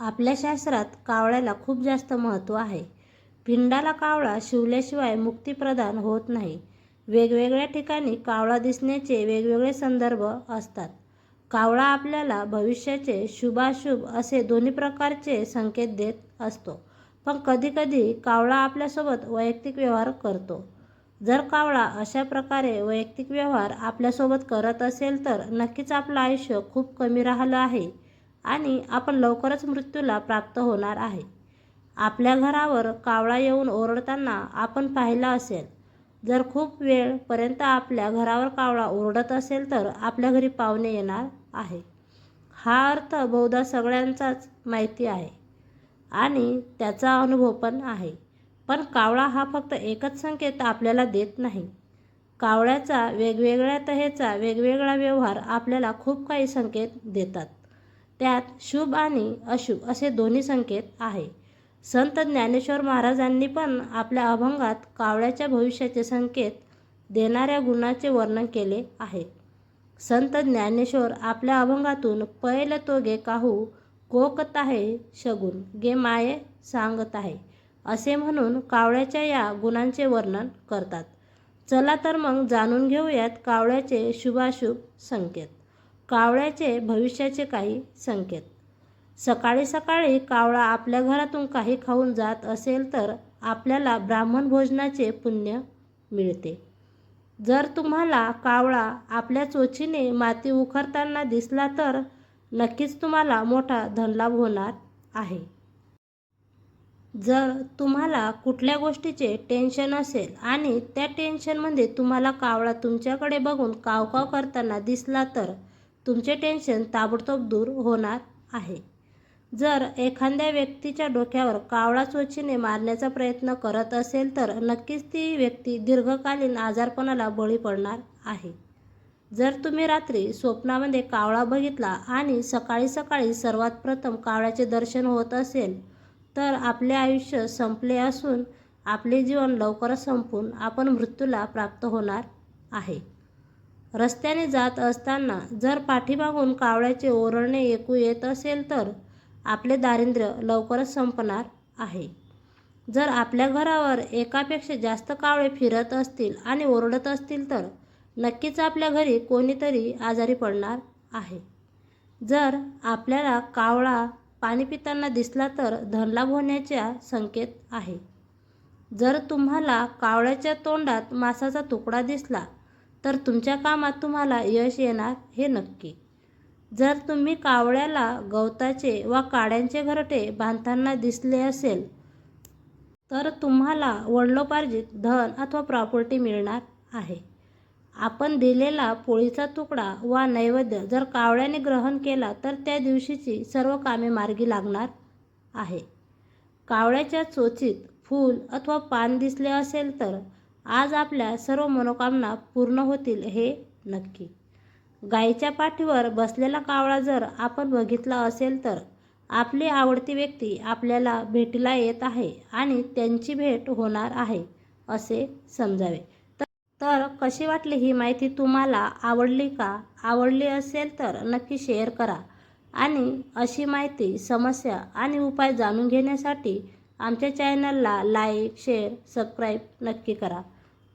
आपल्या शास्त्रात कावळ्याला खूप जास्त महत्त्व आहे. भिंडाला कावळा शिवल्याशिवाय मुक्ती प्रदान होत नाही. वेगवेगळ्या ठिकाणी कावळा दिसण्याचे वेगवेगळे संदर्भ असतात. कावळा आपल्याला भविष्याचे शुभाशुभ असे दोन्ही प्रकारचे संकेत देत असतो. पण कधीकधी कावळा आपल्यासोबत वैयक्तिक व्यवहार करतो. जर कावळा अशा प्रकारे वैयक्तिक व्यवहार आपल्यासोबत करत असेल तर नक्कीच आपलं आयुष्य खूप कमी राहिलं आहे. आणि आपण लवकरच मृत्यूला प्राप्त होणार आहे. आपल्या घरावर कावळा येऊन ओरडताना आपण पाहिलं असेल जर खूप वेळपर्यंत आपल्या घरावर कावळा ओरडत असेल तर आपल्या घरी पाहुणे येणार आहे. हा अर्थ बहुधा सगळ्यांचाच माहिती आहे आणि त्याचा अनुभव पण आहे. पण कावळा हा फक्त एकच संकेत आपल्याला देत नाही. कावळ्याचा वेगवेगळ्या तऱ्हेचा वेगवेगळा व्यवहार आपल्याला खूप काही संकेत देतात. त्यात शुभ आणि अशुभ असे दोन्ही संकेत आहे. संत ज्ञानेश्वर महाराजांनी पण आपल्या अभंगात कावळ्याच्या भविष्याचे संकेत देणाऱ्या गुणाचे वर्णन केले आहे. संत ज्ञानेश्वर आपल्या अभंगातून पैल तो गे काहू कोकत आहे शगुन गे माये सांगत आहे असे म्हणून कावळ्याच्या या गुणांचे वर्णन करतात. चला तर मग जाणून घेऊयात कावळ्याचे शुभाशुभ संकेत. कावळ्याचे भविष्याचे काही संकेत. सकाळी सकाळी कावळा आपल्या घरातून काही खाऊन जात असेल तर आपल्याला ब्राह्मण भोजनाचे पुण्य मिळते. जर तुम्हाला कावळा आपल्या चोचीने माती उखरताना दिसला तर नक्कीच तुम्हाला मोठा धनलाभ होणार आहे. जर तुम्हाला कुठल्या गोष्टीचे टेन्शन असेल आणि त्या टेन्शनमध्ये तुम्हाला कावळा तुमच्याकडे बघून कावकाव करताना दिसला तर तुमचे टेन्शन ताबडतोब दूर होणार आहे. जर एखाद्या व्यक्तीच्या डोक्यावर कावळा चोचीने मारण्याचा प्रयत्न करत असेल तर नक्कीच ती व्यक्ती दीर्घकालीन आजारपणाला बळी पडणार आहे. जर तुम्ही रात्री स्वप्नामध्ये कावळा बघितला आणि सकाळी सकाळी सर्वात प्रथम कावळ्याचे दर्शन होत असेल तर आपले आयुष्य संपले असून आपले जीवन लवकरच संपून आपण मृत्यूला प्राप्त होणार आहे. रस्त्याने जात असताना जर पाठीमागून कावळ्याचे ओरडणे ऐकू येत असेल तर आपले दारिद्र्य लवकरच संपणार आहे. जर आपल्या घरावर एकापेक्षा जास्त कावळे फिरत असतील आणि ओरडत असतील तर नक्कीच आपल्या घरी कोणीतरी आजारी पडणार आहे. जर आपल्याला कावळा पाणी पिताना दिसला तर धनलाभ होण्याच्या संकेत आहे. जर तुम्हाला कावळ्याच्या तोंडात मांसाचा तुकडा दिसला तर तुमच्या कामात तुम्हाला यश येणार हे नक्की. जर तुम्ही कावळ्याला गवताचे वा काड्यांचे घरटे बांधताना दिसले असेल तर तुम्हाला वडिलोपार्जित धन अथवा प्रॉपर्टी मिळणार आहे. आपण दिलेला पोळीचा तुकडा वा नैवेद्य जर कावळ्याने ग्रहण केला तर त्या दिवशीची सर्व कामे मार्गी लागणार आहे. कावळ्याच्या चोचीत फूल अथवा पान दिसले असेल तर आज आपल्या सर्व मनोकामना पूर्ण होतील हे नक्की. गायीच्या पाठीवर बसलेला कावळा जर आपण बघितला असेल तर आपली आवडती व्यक्ती आपल्याला भेटीला येत आहे आणि त्यांची भेट होणार आहे असे समजावे. तर कशी वाटली ही माहिती तुम्हाला आवडली का? आवडली असेल तर नक्की शेअर करा. आणि अशी माहिती समस्या आणि उपाय जाणून घेण्यासाठी आमच्या चॅनलला लाईक शेअर सबस्क्राईब नक्की करा.